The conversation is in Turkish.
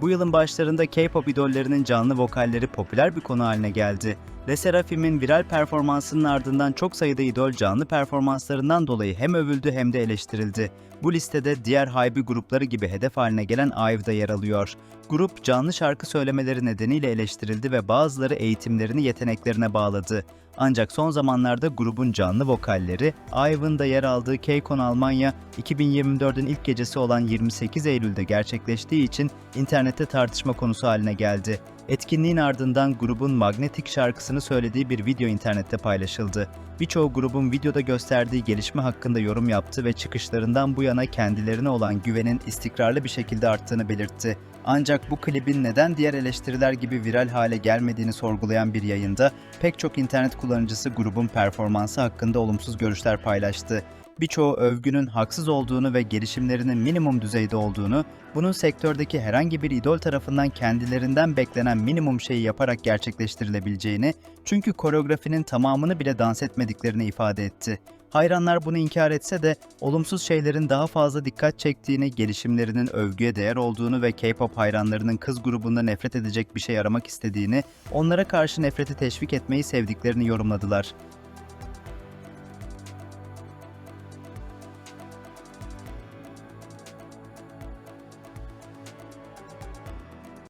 Bu yılın başlarında K-pop idollerinin canlı vokalleri popüler bir konu haline geldi. Le Sserafim'in viral performansının ardından çok sayıda idol canlı performanslarından dolayı hem övüldü hem de eleştirildi. Bu listede diğer Hybe grupları gibi hedef haline gelen IVE da yer alıyor. Grup canlı şarkı söylemeleri nedeniyle eleştirildi ve bazıları eğitimlerini yeteneklerine bağladı. Ancak son zamanlarda grubun canlı vokalleri, IVE'ın da yer aldığı KCON Almanya, 2024'ün ilk gecesi olan 28 Eylül'de gerçekleştiği için internette tartışma konusu haline geldi. Etkinliğin ardından grubun Magnetic şarkısını söylediği bir video internette paylaşıldı. Birçoğu grubun videoda gösterdiği gelişme hakkında yorum yaptı ve çıkışlarından bu yana kendilerine olan güvenin istikrarlı bir şekilde arttığını belirtti. Ancak bu klibin neden diğer eleştiriler gibi viral hale gelmediğini sorgulayan bir yayında pek çok internet kullanıcısı grubun performansı hakkında olumsuz görüşler paylaştı. Birçoğu övgünün haksız olduğunu ve gelişimlerinin minimum düzeyde olduğunu, bunun sektördeki herhangi bir idol tarafından kendilerinden beklenen minimum şeyi yaparak gerçekleştirilebileceğini, çünkü koreografinin tamamını bile dans etmediklerini ifade etti. Hayranlar bunu inkar etse de olumsuz şeylerin daha fazla dikkat çektiğini, gelişimlerinin övgüye değer olduğunu ve K-pop hayranlarının kız grubunda nefret edecek bir şey aramak istediğini, onlara karşı nefreti teşvik etmeyi sevdiklerini yorumladılar.